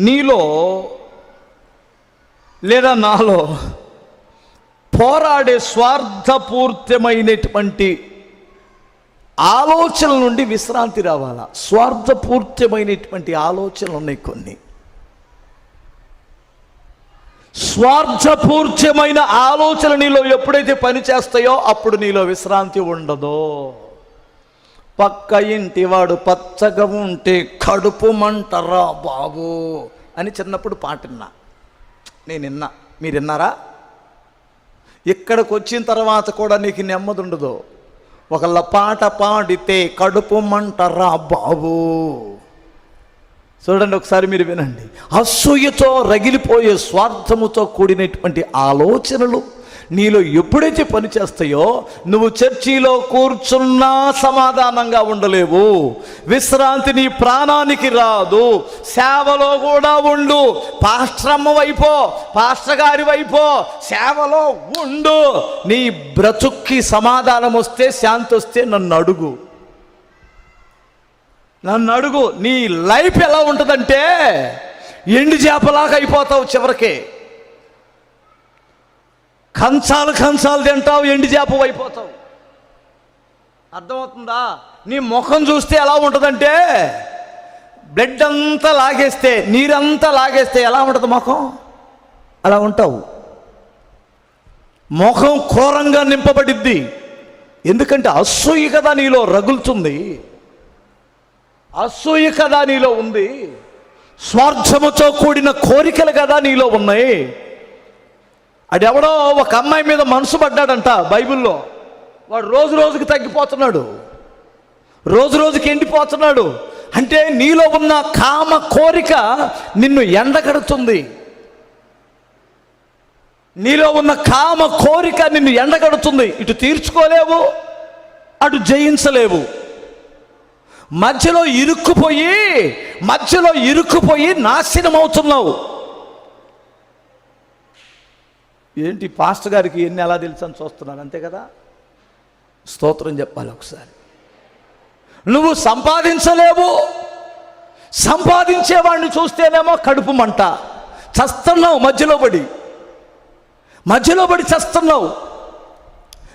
నీలో లేదా నాలో పోరాడే స్వార్థపూర్తమైనటువంటి ఆలోచనల నుండి విశ్రాంతి రావాలా? స్వార్థపూర్తమైనటువంటి ఆలోచనలు ఉన్నాయి కొన్ని. స్వార్థపూర్తమైన ఆలోచన నీలో ఎప్పుడైతే పనిచేస్తాయో అప్పుడు నీలో విశ్రాంతి ఉండదో. పక్క ఇంటివాడు పచ్చగా ఉంటే కడుపు మంటరా బాబు అని చిన్నప్పుడు పాటిన్నా నేను విన్నా. మీరు విన్నారా? ఇక్కడికి వచ్చిన తర్వాత కూడా నీకు నెమ్మది ఉండదు. ఒకళ్ళ పాట పాడితే కడుపు మంటరా బాబు. చూడండి ఒకసారి మీరు వినండి. అసూయతో రగిలిపోయే స్వార్థముతో కూడినటువంటి ఆలోచనలు నీలో ఎప్పుడైతే పనిచేస్తాయో నువ్వు చర్చిలో కూర్చున్నా సమాధానంగా ఉండలేవు. విశ్రాంతి నీ ప్రాణానికి రాదు. సేవలో కూడా ఉండు. పాశ్రమ వైపో పాస్టర్ గారి వైపో సేవలో ఉండు. నీ బ్రతుక్కి సమాధానం వస్తే శాంతి వస్తే నన్ను అడుగు. నన్ను అడుగు. నీ లైఫ్ ఎలా ఉంటుందంటే ఎండు చేపలాగా అయిపోతావు చివరికి. కంచాలు కంచాలు తింటావు ఎండి చేప అయిపోతావు. అర్థమవుతుందా? నీ ముఖం చూస్తే ఎలా ఉంటుందంటే బ్లడ్ అంతా లాగేస్తే నీరంతా లాగేస్తే ఎలా ఉంటుంది ముఖం? అలా ఉంటావు. ముఖం ఘోరంగా నింపబడిద్ది. ఎందుకంటే అసూయ కదా నీలో రగులుతుంది. అసూయ కదా నీలో ఉంది. స్వార్థముతో కూడిన కోరికలు కదా నీలో ఉన్నాయి. అడెవడో ఒక అమ్మాయి మీద మనసు పడ్డాడంట బైబిల్లో. వాడు రోజు రోజుకి తగ్గిపోతున్నాడు. రోజు రోజుకి ఎండిపోతున్నాడు. అంటే నీలో ఉన్న కామ కోరిక నిన్ను ఎండగడుతుంది. నీలో ఉన్న కామ కోరిక నిన్ను ఎండగడుతుంది. ఇటు తీర్చుకోలేవు అటు జయించలేవు. మధ్యలో ఇరుక్కుపోయి మధ్యలో ఇరుక్కుపోయి నాశనం అవుతున్నావు ఏంటి పాస్టర్ గారికి ఎన్ని ఎలా తెలుసు అని చూస్తున్నాను అంతే కదా? స్తోత్రం చెప్పాలి ఒకసారి. నువ్వు సంపాదించలేవు. సంపాదించేవాడిని చూస్తేనేమో కడుపు మంట. చస్తున్నావు మధ్యలో పడి. మధ్యలో పడి చస్తున్నావు.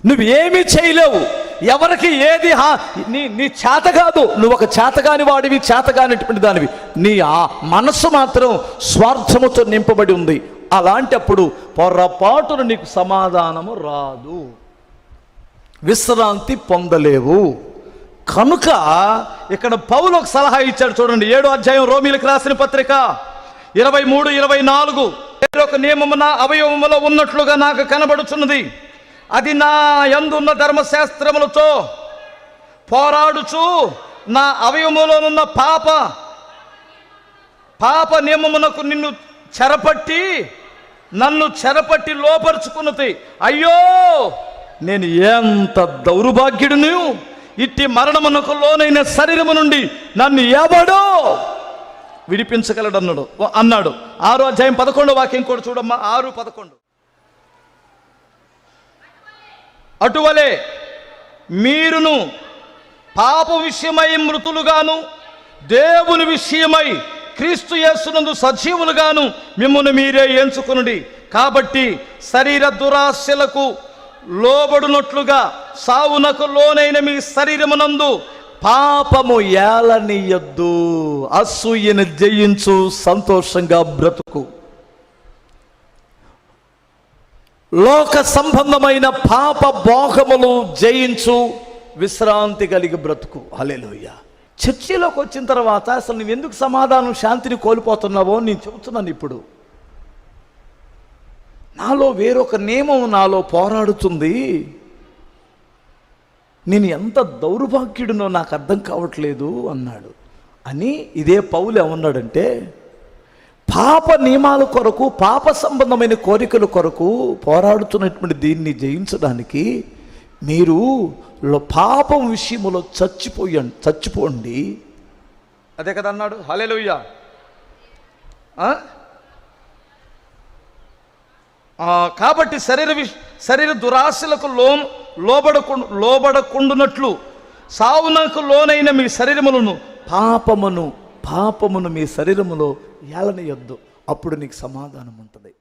నువ్వు ఏమీ చేయలేవు. ఎవరికి ఏది హా నీ నీ చేత కాదు. నువ్వు ఒక చేతగాని వాడివి చేతగానిటువంటి దానివి. నీ ఆ మనస్సు మాత్రం స్వార్థముతో నింపబడి ఉంది. అలాంటప్పుడు పొరపాటును నీకు సమాధానము రాదు. విశ్రాంతి పొందలేవు. కనుక ఇక్కడ పౌలు ఒక సలహా ఇచ్చాడు చూడండి ఏడో అధ్యాయం రోమిలకు రాసిన పత్రిక ఇరవై మూడు ఇరవై నాలుగు ఒక నియమము నా అవయవములో ఉన్నట్లుగా నాకు కనబడుచున్నది. అది నా యందున్న ధర్మశాస్త్రములతో పోరాడుచు నా అవయవములోనున్న పాప పాప నియమమునకు నిన్ను చెరపట్టి నన్ను చెరపట్టి లోపరుచుకున్నది. అయ్యో నేను ఎంత దౌర్భాగ్యుడును? ఇట్టి మరణమునకు లోనైన శరీరము నుండి నన్ను ఎవడో విడిపించగలడన్నాడు. అన్నాడు. ఆరు అధ్యాయం పదకొండు వాక్యం కూడా చూడమ్మా. ఆరు పదకొండు. అటువలే మీరును పాప విషయమై మృతులుగాను దేవుని విషయమై క్రీస్తు యేసునందు సజీవులుగాను మిమ్మల్ని మీరే ఎంచుకునుడి. కాబట్టి శరీర దురాశలకు లోబడునట్లుగా సావునకు లోనైన మీ శరీరమునందు పాపము ఏలనీయద్దు. అసూయను జయించు సంతోషంగా బ్రతుకు. లోక సంబంధమైన పాప భోగములు జయించు విశ్రాంతి కలిగి బ్రతుకు. హల్లెలూయా. చర్చిలోకి వచ్చిన తర్వాత అసలు నువ్వు ఎందుకు సమాధానం శాంతిని కోల్పోతున్నావో నేను చెబుతున్నాను ఇప్పుడు. నాలో వేరొక నియమం నాలో పోరాడుతుంది. నేను ఎంత దౌర్భాగ్యుడినో నాకు అర్థం కావట్లేదు అన్నాడు. అని ఇదే పౌలు ఏమన్నాడంటే పాప నియమాల కొరకు పాప సంబంధమైన కోరికల కొరకు పోరాడుతున్నటువంటి దీన్ని జయించడానికి మీరు పాపం విషయములో చచ్చిపోయండి చచ్చిపోండి. అదే కదా అన్నాడు. హలేలుయ్య కాబట్టి శరీర విష్ శరీర దురాశలకు లో లోబడకు లోబడకుండునట్లు సావునకు లోనైన మీ శరీరములను పాపమును పాపమును మీ శరీరములో ఏలనయొద్దు. అప్పుడు నీకు సమాధానం ఉంటుంది